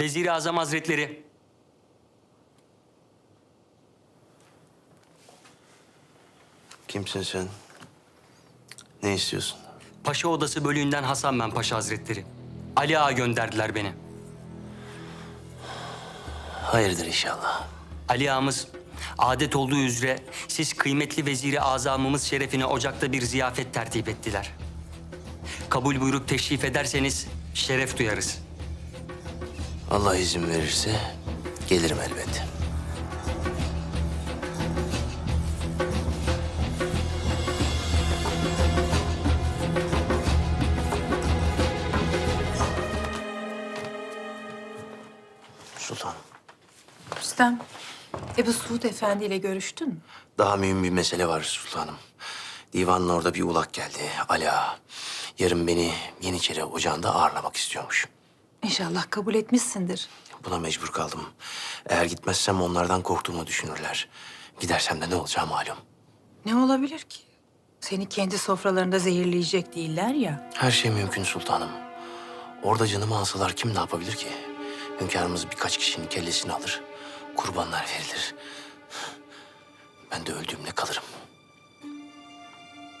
Vezir-i Azam Hazretleri. Kimsin sen? Ne istiyorsun? Paşa Odası bölüğünden Hasan ben Paşa Hazretleri. Ali Ağa gönderdiler beni. Hayırdır inşallah. Ali Ağamız adet olduğu üzere siz kıymetli veziri azamımız şerefine ocakta bir ziyafet tertip ettiler. Kabul buyurup teşrif ederseniz şeref duyarız. Allah izin verirse gelirim elbet. Sultan, Rüstem, Ebu Suud Efendi ile görüştün mü? daha mühim bir mesele var sultanım. Divanın orada bir ulak geldi. Ali Ağa. Yarın beni Yeniçeri Ocağı'nda ağırlamak istiyormuş. İnşallah kabul etmişsindir. Buna mecbur kaldım. Eğer gitmezsem onlardan korktuğumu düşünürler. Gidersem de ne olacağı malum. Ne olabilir ki? Seni kendi sofralarında zehirleyecek değiller ya. Her şey mümkün sultanım. Orada canımı alsalar kim ne yapabilir ki? Hünkârımız birkaç kişinin kellesini alır. Kurbanlar verilir. Ben de öldüğümde kalırım.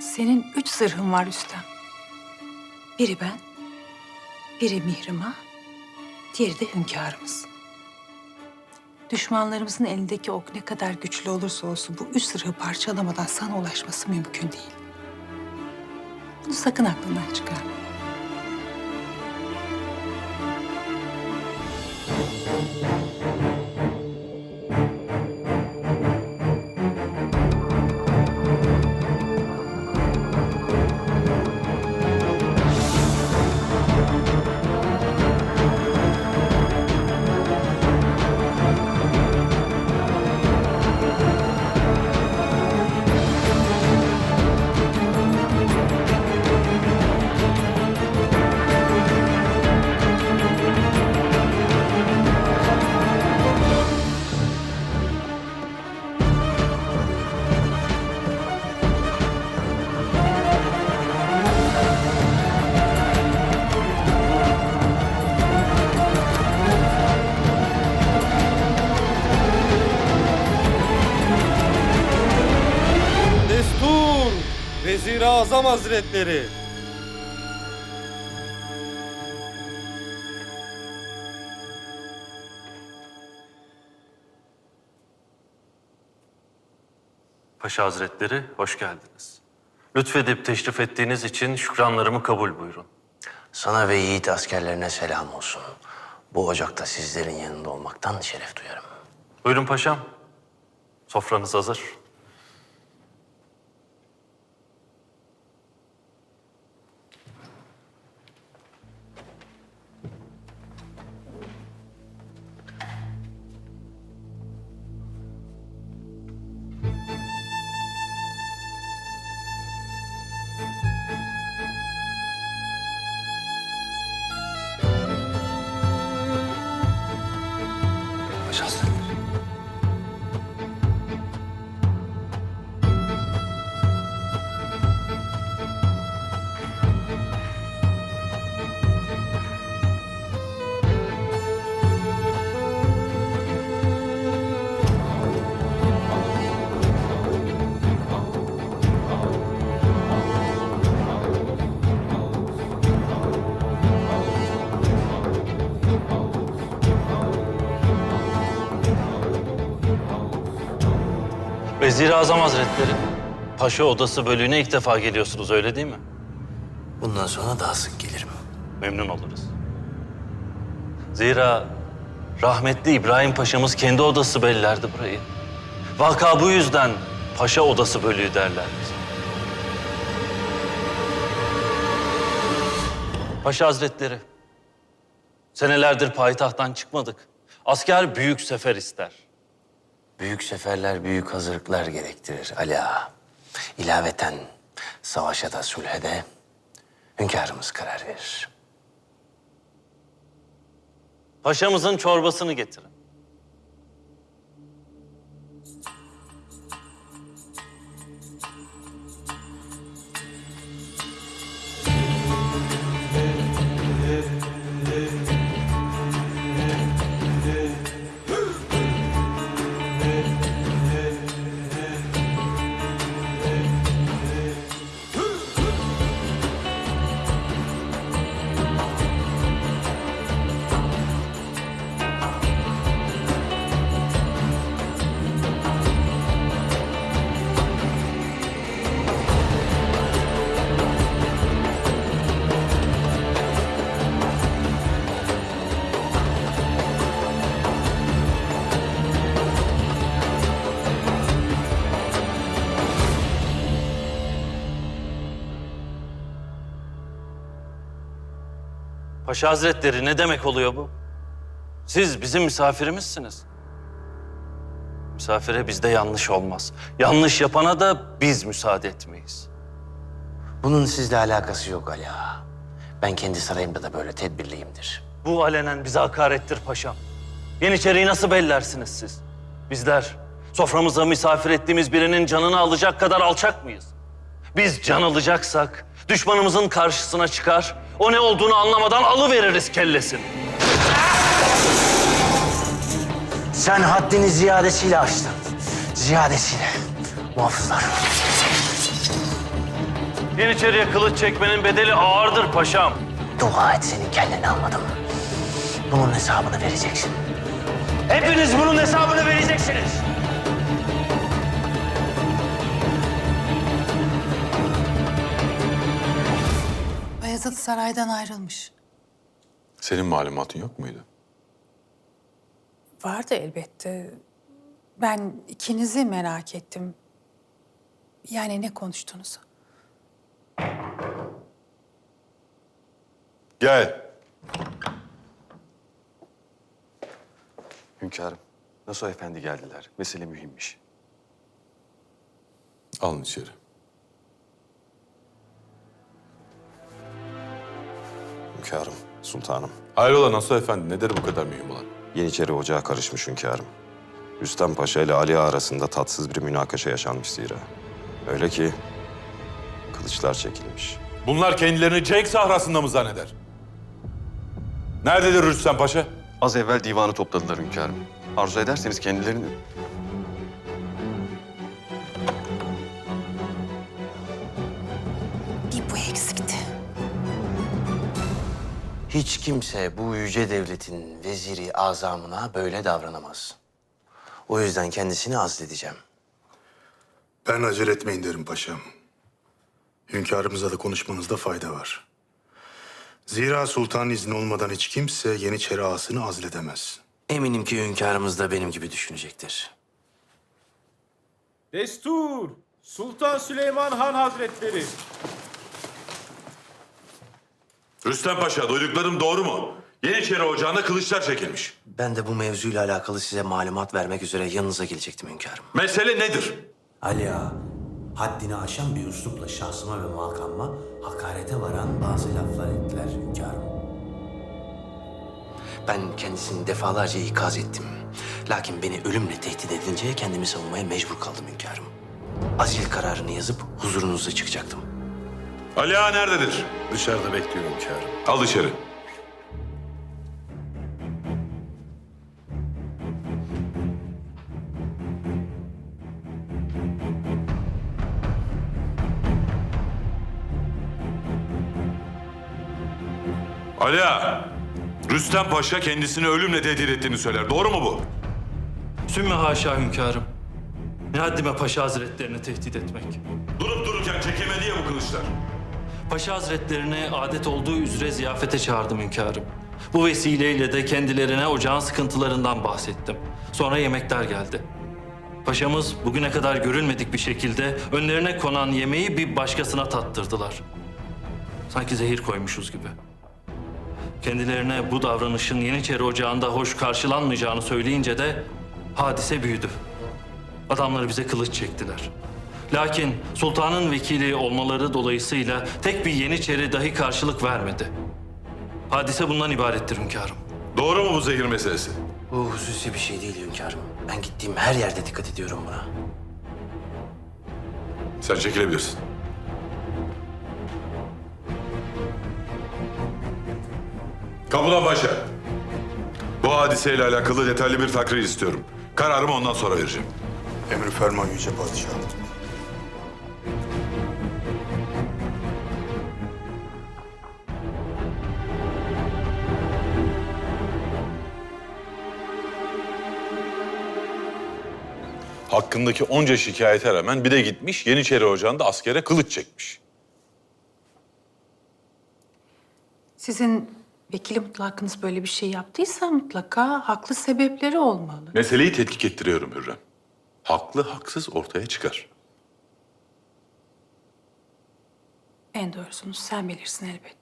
Senin üç zırhın var Rüstem. Biri ben, biri Mihrimah, diğeri de hünkârımız. Düşmanlarımızın elindeki ok ne kadar güçlü olursa olsun bu üç zırhı parçalamadan sana ulaşması mümkün değil. Bunu sakın aklından çıkarma. Azam Hazretleri! Paşa Hazretleri, hoş geldiniz. Lütfedip teşrif ettiğiniz için şükranlarımı kabul buyurun. Sana ve yiğit askerlerine selam olsun. Bu ocakta sizlerin yanında olmaktan şeref duyarım. Buyurun paşam. Sofranız hazır. Paşa Hazretleri. Vezir-i Azam Hazretleri, Paşa Odası bölüğüne ilk defa geliyorsunuz öyle değil mi? Bundan sonra daha sık gelirim. Memnun oluruz. Zira rahmetli İbrahim Paşa'mız kendi odası bellerdi burayı. Vaka bu yüzden Paşa Odası bölüğü derler bize. Paşa Hazretleri, senelerdir payitahttan çıkmadık. Asker büyük sefer ister. Büyük seferler büyük hazırlıklar gerektirir Ali Ağa. İlaveten savaşa da sulhe de hünkârımız karar verir. Paşamızın çorbasını getirin. Paşa Hazretleri ne demek oluyor bu? Siz bizim misafirimizsiniz. Misafire bizde yanlış olmaz. Yanlış yapana da biz müsaade etmeyiz. Bunun sizle alakası yok Ali Ağa. Ben kendi sarayımda da böyle tedbirliyimdir. Bu alenen bize hakarettir paşam. Yeniçeriyi nasıl bellersiniz siz? Bizler soframıza misafir ettiğimiz birinin canını alacak kadar alçak mıyız? Biz can alacaksak düşmanımızın karşısına çıkar, o ne olduğunu anlamadan alıveririz kellesini. Sen haddini ziyadesiyle aştın. Ziyadesiyle. Muhafızlar. Yeniçeriye kılıç çekmenin bedeli ağırdır paşam. Dua et senin kelleni almadım. Bunun hesabını vereceksin. Hepiniz bunun hesabını vereceksiniz. Bayezid saraydan ayrılmış. Senin malumatın yok muydu? Vardı elbette. Ben ikinizi merak ettim. Yani ne konuştunuz? Gel. Hünkârım, Nasuh Efendi geldiler. Mesele mühimmiş. Alın içeri. Hünkârım, sultanım. Hayrola Nasuh Efendi nedir bu kadar mühim olan? Yeniçeri ocağa karışmış hünkârım. Rüstem Paşa ile Ali Ağa arasında tatsız bir münakaşa yaşanmış zira. Öyle ki kılıçlar çekilmiş. Bunlar kendilerini Cenk sahrasında mı zanneder? Nerededir Rüstem Paşa? Az evvel divanı topladılar hünkârım. Arzu ederseniz kendilerini... Hiç kimse bu yüce devletin veziri azamına böyle davranamaz. O yüzden kendisini azledeceğim. Ben acele etmeyin derim paşam. Hünkârımızla da konuşmanızda fayda var. Zira sultanın izni olmadan hiç kimse Yeniçeri ağasını azledemez. Eminim ki hünkârımız da benim gibi düşünecektir. Destur! Sultan Süleyman Han Hazretleri. Rüstem Paşa duyduklarım doğru mu? Yeniçeri Ocağı'nda kılıçlar çekilmiş. Ben de bu mevzuyla alakalı size malumat vermek üzere yanınıza gelecektim hünkârım. Mesele nedir? Ali Ağa, haddini aşan bir üslupla şahsıma ve makamıma hakarete varan bazı laflar ettiler hünkârım. Ben kendisini defalarca ikaz ettim. Lakin beni ölümle tehdit edince kendimi savunmaya mecbur kaldım hünkârım. Azil kararını yazıp huzurunuzda çıkacaktım. Ali Ağa nerededir? Dışarıda bekliyor hünkârım. Al içeri. Ali Ağa, Rüstem Paşa kendisini ölümle tehdit ettiğini söyler. Doğru mu bu? Sümme haşa hünkârım. Ne haddime Paşa Hazretlerini tehdit etmek. Durup dururken çekilmedi ya bu kılıçlar. Paşa Hazretlerini adet olduğu üzere ziyafete çağırdım hünkârım. Bu vesileyle de kendilerine ocağın sıkıntılarından bahsettim. Sonra yemekler geldi. Paşamız bugüne kadar görülmedik bir şekilde önlerine konan yemeği bir başkasına tattırdılar. Sanki zehir koymuşuz gibi. Kendilerine bu davranışın Yeniçeri Ocağı'nda hoş karşılanmayacağını söyleyince de hadise büyüdü. Adamları bize kılıç çektiler. Lakin sultanın vekili olmaları dolayısıyla tek bir Yeniçeri dahi karşılık vermedi. Hadise bundan ibarettir hünkârım. Doğru mu bu zehir meselesi? Bu hususi bir şey değil hünkârım. Ben gittiğim her yerde dikkat ediyorum buna. Sen çekilebilirsin. Kapıdan Paşa. Bu hadiseyle alakalı detaylı bir takrir istiyorum. Kararımı ondan sonra vereceğim. Emri ferman yüce padişahım. Hakkındaki onca şikayete rağmen bir de gitmiş Yeniçeri Ocağı'nda askere kılıç çekmiş. Sizin vekili mutlakınız böyle bir şey yaptıysa mutlaka haklı sebepleri olmalı. Meseleyi tetkik ettiriyorum Hürrem. Haklı haksız ortaya çıkar. En doğrusunu sen bilirsin elbet.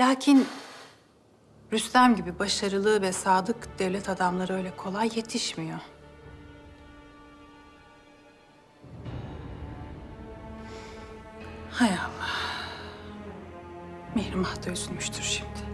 Lakin Rüstem gibi başarılı ve sadık devlet adamları öyle kolay yetişmiyor. Hay Allah. Mihrimah da üzülmüştür şimdi.